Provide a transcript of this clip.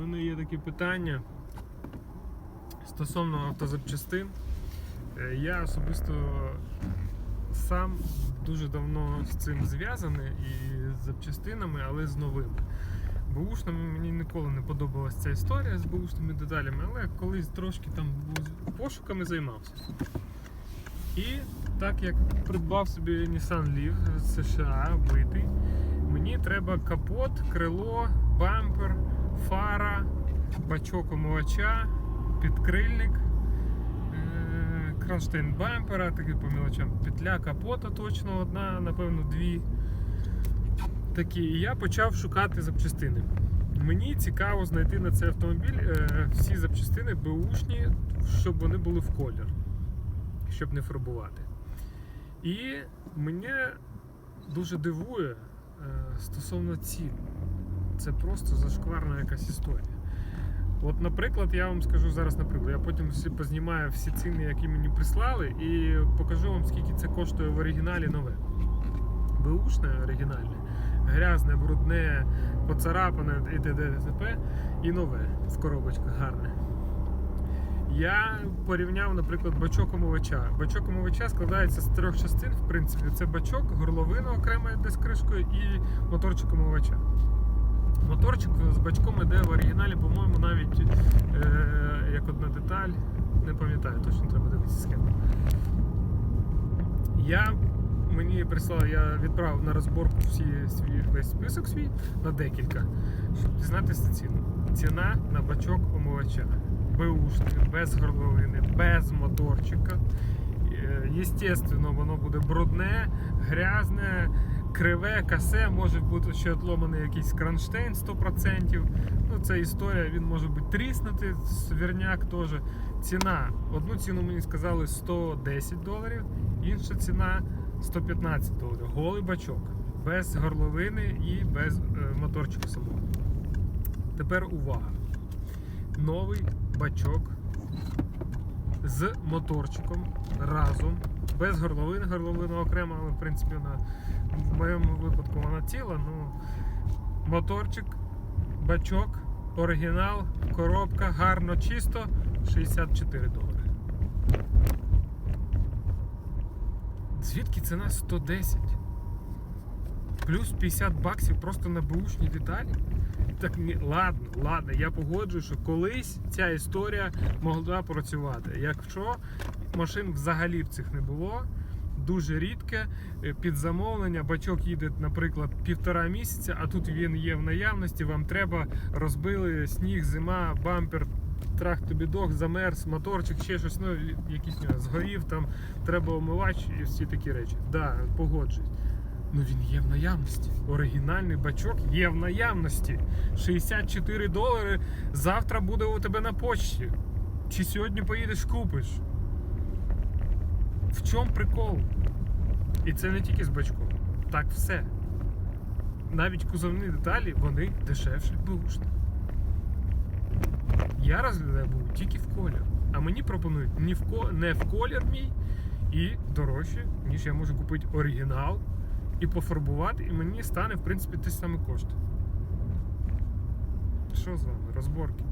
мене є таке питання стосовно автозапчастин. Е, Я особисто сам дуже давно з цим зв'язаний і з запчастинами, але з новими. Бушними мені ніколи не подобалася ця історія з бушними деталями, але колись трошки там пошуками займався. І так як придбав собі Nissan Leaf з США битий, мені треба капот, крило, бампер, фара, бачок омивача, підкрильник, е, кронштейн бампера, такий по мілочам, петля капота точно одна, напевно, дві. Такі. І я почав шукати запчастини. Мені цікаво знайти на цей автомобіль е, всі запчастини беушні, щоб вони були в колір, щоб не фарбувати. І мене дуже дивує стосовно цін. Це просто зашкварна якась історія. От, наприклад, я вам скажу зараз, наприклад, я потім всі познімаю всі ціни, які мені прислали, і покажу вам, скільки це коштує в оригіналі нове. Беушне оригінальне, грязне, брудне, поцарапане і т.д. і нове в коробочках гарне. Я порівняв, наприклад, бачок омивача. Бачок омивача складається з трьох частин, в принципі. Це бачок, горловина окрема йде з кришкою і моторчик омивача. Моторчик з бачком іде в оригіналі, по-моєму, навіть е, як одна деталь. Не пам'ятаю, точно треба дивитися схему. Я мені прислав, я відправив на розборку всі свій весь список свій на декілька, щоб дізнатися ціну. Ціна на бачок омивача. Беушний, без горловини, без моторчика. Е, Єстественно, воно буде брудне, грязне, криве, касе, може бути ще отломаний якийсь кронштейн 100%. Ну, це історія, він може бути тріснутий, свірняк теж. Ціна. Одну ціну мені сказали 110 доларів, інша ціна 115 доларів. Голий бачок. Без горловини і без е, моторчика самого. Тепер увага. Новий бачок з моторчиком разом, без горловини, горловина окремо, але в принципі вона в моєму випадку вона ціла. Ну, моторчик, бачок, оригінал, коробка, гарно, чисто, 64 долари. Звідки ціна 110? Плюс 50 баксів просто на бушні деталі. Так ні, ладно, ладно, я погоджую, що колись ця історія могла працювати. Якщо машин взагалі в цих не було, дуже рідке, е, під замовлення, бачок їде, наприклад, півтора місяця, а тут він є в наявності, вам треба, розбили сніг, зима, бампер, трах тобі дох, замерз, моторчик, ще щось, ну, нюанс, згорів, там треба омивач і всі такі речі. Так, да, погоджуюсь. Ну він є в наявності. Оригінальний бачок є в наявності. 64 долари завтра буде у тебе на почті. Чи сьогодні поїдеш купиш? В чому прикол? І це не тільки з бачком. Так все. Навіть кузовні деталі, вони дешевші бушні. Я розглядаю був тільки в колір. А мені пропонують не в, колір мій і дорожче, ніж я можу купити оригінал і пофарбувати, і мені стане, в принципі, те саме кошти. Що з вами? Розборки.